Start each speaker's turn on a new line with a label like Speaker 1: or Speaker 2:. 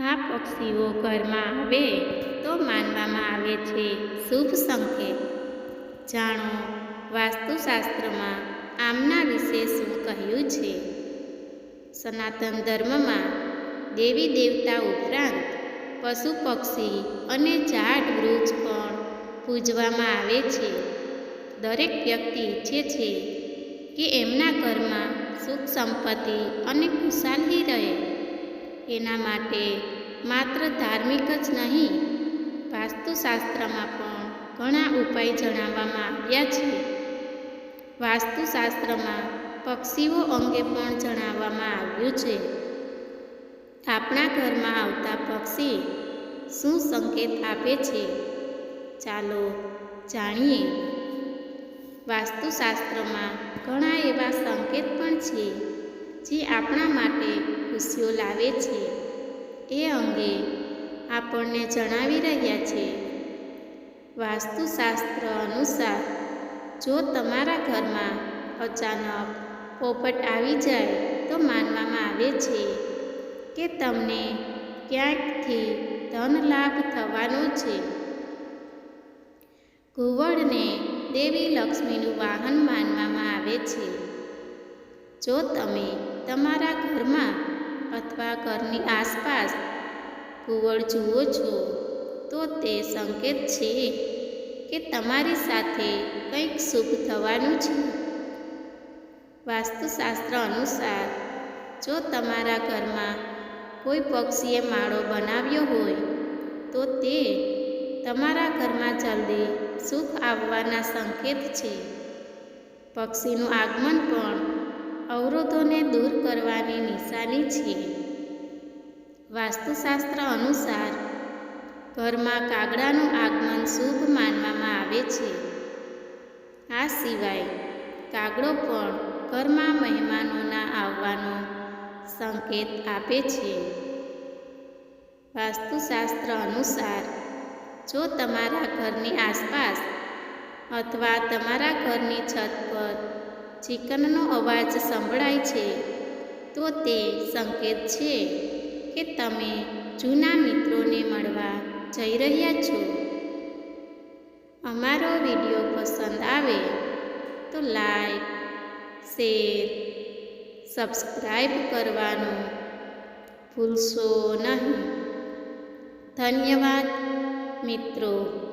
Speaker 1: આ પક્ષીઓ ઘરમાં આવે તો માનવામાં આવે છે શુભ સંકેત. જાણો, વાસ્તુશાસ્ત્રમાં આમના વિશે શું કહ્યું છે? સનાતન ધર્મમાં દેવી દેવતા ઉપરાંત પશુ પક્ષી અને ઝાડ વૃક્ષ પણ પૂજવામાં આવે છે. દરેક વ્યક્તિ ઈચ્છે છે કે એમના ઘરમાં સુખ સંપત્તિ અને ખુશાલી રહે. એના માટે માત્ર ધાર્મિક જ નહીં, વાસ્તુશાસ્ત્રમાં પણ ઘણા ઉપાય જણાવવામાં આવ્યા છે. વાસ્તુશાસ્ત્રમાં પક્ષીઓ અંગે પણ જણાવવામાં આવ્યું છે. આપણા ઘરમાં આવતા પક્ષી શું સંકેત આપે છે? ચાલો જાણીએ. વાસ્તુશાસ્ત્રમાં ઘણા એવા સંકેત પણ છે. જે આપણા માટે ખુશીઓ લાવે છે. એ અંગે આપણને જણાવી રહ્યા છે. વાસ્તુશાસ્ત્ર અનુસાર, જો તમારા ઘરમાં અચાનક પોપટ આવી જાય તો માનવામાં આવે છે કે તમને ક્યાંકથી ધન લાભ થવાનો છે. ઘુવડને દેવી લક્ષ્મીનું વાહન માનવામાં આવે છે. જો તમે તમારા ઘરમાં અથવા ઘરની આસપાસ ઘુવડ જુઓ છો, તો તે સંકેત છે કે તમારી સાથે કંઈક શુભ થવાનું છે. વાસ્તુશાસ્ત્ર અનુસાર, જો તમારા ઘરમાં કોઈ પક્ષીએ માળો બનાવ્યો હોય, તો તે તમારા ઘરમાં જલ્દી સુખ આવવાના સંકેત છે. પક્ષીનું આગમન પણ અવરોધોને દૂર કરવાની નિશાની છે વાસ્તુશાસ્ત્ર અનુસાર, ઘરમાં કાગડાનું આગમન શુભ માનવામાં આવે છે. આ સિવાય, કાગડો પણ ઘરમાં મહેમાનોના આવવાનો સંકેત આપે છે. વાસ્તુશાસ્ત્ર અનુસાર, જો તમારા ઘરની આસપાસ અથવા તમારા ઘરની છત પર ચિકનનો અવાજ સંભળાય છે. તો તે સંકેત છે કે તમે જૂના મિત્રોને મળવા જઈ રહ્યા છો. અમારો વીડિયો પસંદ આવે તો લાઈક, શેર સબસ્ક્રાઈબ કરવાનું ભૂલશો નહીં. ધન્યવાદ મિત્રો.